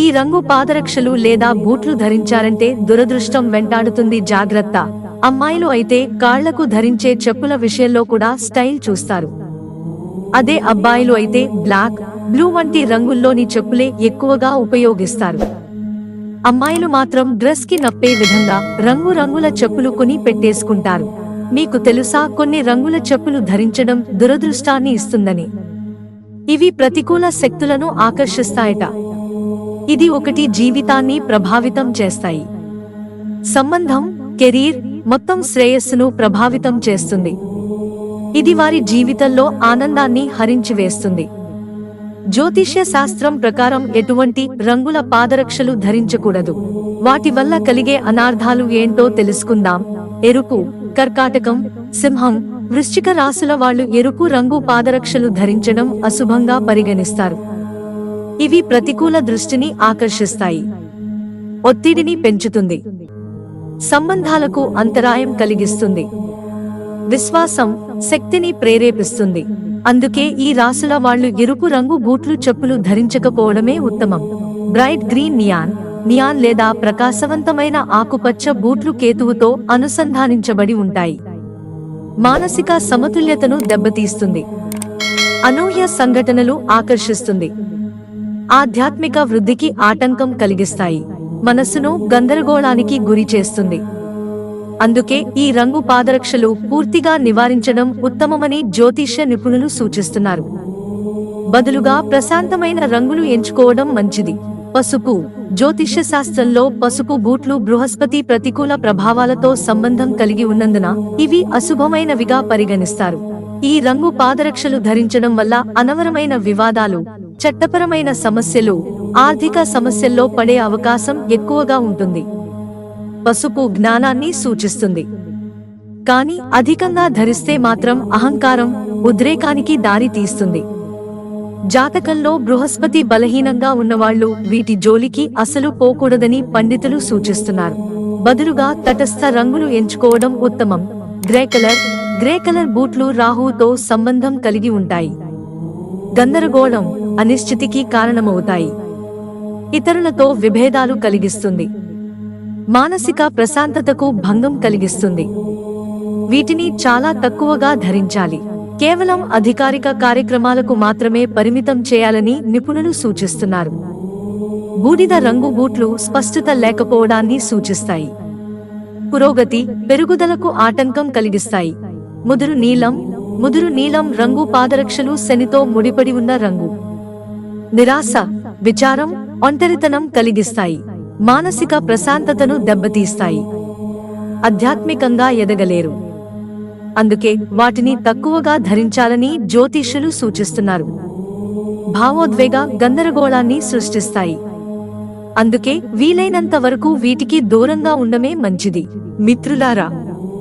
ఈ రంగు పాదరక్షలు లేదా బూట్లు ధరించారంటే దురదృష్టం వెంటాడుతుంది జాగ్రత్త. అమ్మాయిలు అయితే కాళ్ళకు ధరించే చెప్పుల విషయంలో కూడా స్టైల్ చూస్తారు. అదే అబ్బాయిలు అయితే బ్లాక్ బ్లూ వంటి రంగుల్లోని చెప్పులే ఎక్కువగా ఉపయోగిస్తారు. అమ్మాయిలు మాత్రం డ్రెస్కి నప్పే విధంగా రంగు రంగుల చెప్పులు కొని పెట్టేసుకుంటారు. మీకు తెలుసా కొన్ని రంగుల చెప్పులు ధరించడం దురదృష్టాన్ని ఇస్తుందని? ఇవి ప్రతికూల శక్తులను ఆకర్షిస్తాయట. ఇది ఒకటి జీవితాన్ని ప్రభావితం చేస్తాయి. సంబంధం కెరీర్ మొత్తం శ్రేయస్సును ప్రభావితం చేస్తుంది. ఇది వారి జీవితంలో ఆనందాన్ని హరించివేస్తుంది. జ్యోతిష్య శాస్త్రం ప్రకారం ఎటువంటి రంగుల పాదరక్షలు ధరించకూడదు. వాటి వల్ల కలిగే అనార్థాలు ఏంటో తెలుసుకుందాం. ఎరుపు కర్కాటకం సింహం వృశ్చిక రాశుల వాళ్ళు ఎరుపు రంగు పాదరక్షలు ధరించడం అశుభంగా పరిగణిస్తారు. ఇవి ప్రతికూల దృష్టిని ఆకర్షిస్తాయి. ఒత్తిడిని పెంచుతుంది. సంబంధాలకు అంతరాయం కలిగిస్తుంది. విశ్వాసం శక్తిని ప్రేరేపిస్తుంది. అందుకే ఈ రాసుల వాళ్ళు ఎరుపు రంగు బూట్లు చెప్పులు ధరించకపోవడమే ఉత్తమం. బ్రైట్ గ్రీన్ నియాన్ నియాన్ లేదా ప్రకాశవంతమైన ఆకుపచ్చ బూట్లు కేతువుతో అనుసంధానించబడి ఉంటాయి. మానసిక సమతుల్యతను దెబ్బతీస్తుంది. అనూహ్య సంఘటనలు ఆకర్షిస్తుంది. ఆధ్యాత్మిక వృద్ధికి ఆటంకం కలిగిస్తాయి. మనస్సును గందరగోళానికి గురి చేస్తుంది. అందుకే ఈ రంగు పాదరక్షలు పూర్తిగా నివారించడం ఉత్తమమని జ్యోతిష్య నిపుణులు సూచిస్తున్నారు. బదులుగా ప్రశాంతమైన రంగులు ఎంచుకోవడం మంచిది. పసుపు జ్యోతిష్య శాస్త్రంలో పసుపు బూట్లు బృహస్పతి ప్రతికూల ప్రభావాలతో సంబంధం కలిగి ఉన్నందున ఇవి అశుభమైనవిగా పరిగణిస్తారు. ఈ రంగు పాదరక్షలు ధరించడం వల్ల అనవరమైన వివాదాలు చట్టపరమైన సమస్యలు ఆర్థిక సమస్యల్లో పడే అవకాశం ఎక్కువగా ఉంటుంది. పసుపు జ్ఞానాన్ని సూచిస్తుంది. కానీ అధికంగా ధరిస్తే మాత్రం అహంకారం ఉద్రేకానికి దారి తీస్తుంది. జాతకంలో బృహస్పతి బలహీనంగా ఉన్నవాళ్ళు వీటి జోలికి అసలు పోకూడదని పండితులు సూచిస్తున్నారు. బదులుగా తటస్థ రంగులు ఎంచుకోవడం ఉత్తమం. గ్రే కలర్ గ్రే కలర్ బూట్లు రాహువుతో సంబంధం కలిగి ఉంటాయి. గందరగోళం అనిశ్చితికి కారణమవుతాయి. ఇతరులతో విభేదాలు కలిగిస్తుంది. మానసిక ప్రశాంతతకు భంగం కలిగిస్తుంది. వీటిని చాలా తక్కువగా ధరించాలి. కేవలం అధికారిక కార్యక్రమాలకు మాత్రమే పరిమితం చేయాలని నిపుణులు సూచిస్తున్నారు. బూడిద రంగు బూట్లు స్పష్టత లేకపోవడాన్ని సూచిస్తాయి. పురోగతి పెరుగుదలకు ఆటంకం కలిగిస్తాయి. ముదురు నీలం ముదురు నీలం రంగు పాదరక్షలు శనితో ముడిపడి ఉన్న రంగు. నిరాశ విచారం ఒంటరితనం కలిగిస్తాయి. మానసిక ప్రశాంతతను దెబ్బతీస్తాయి. ఆధ్యాత్మికంగా ఎదగలేరు. అందుకే వాటిని తక్కువగా ధరించాలని జ్యోతిష్యులు సూచిస్తున్నారు. భావోద్వేగ గందరగోళాన్ని సృష్టిస్తాయి. అందుకే వీలైనంత వరకు వీటికి దూరంగా ఉండమే మంచిది. మిత్రులారా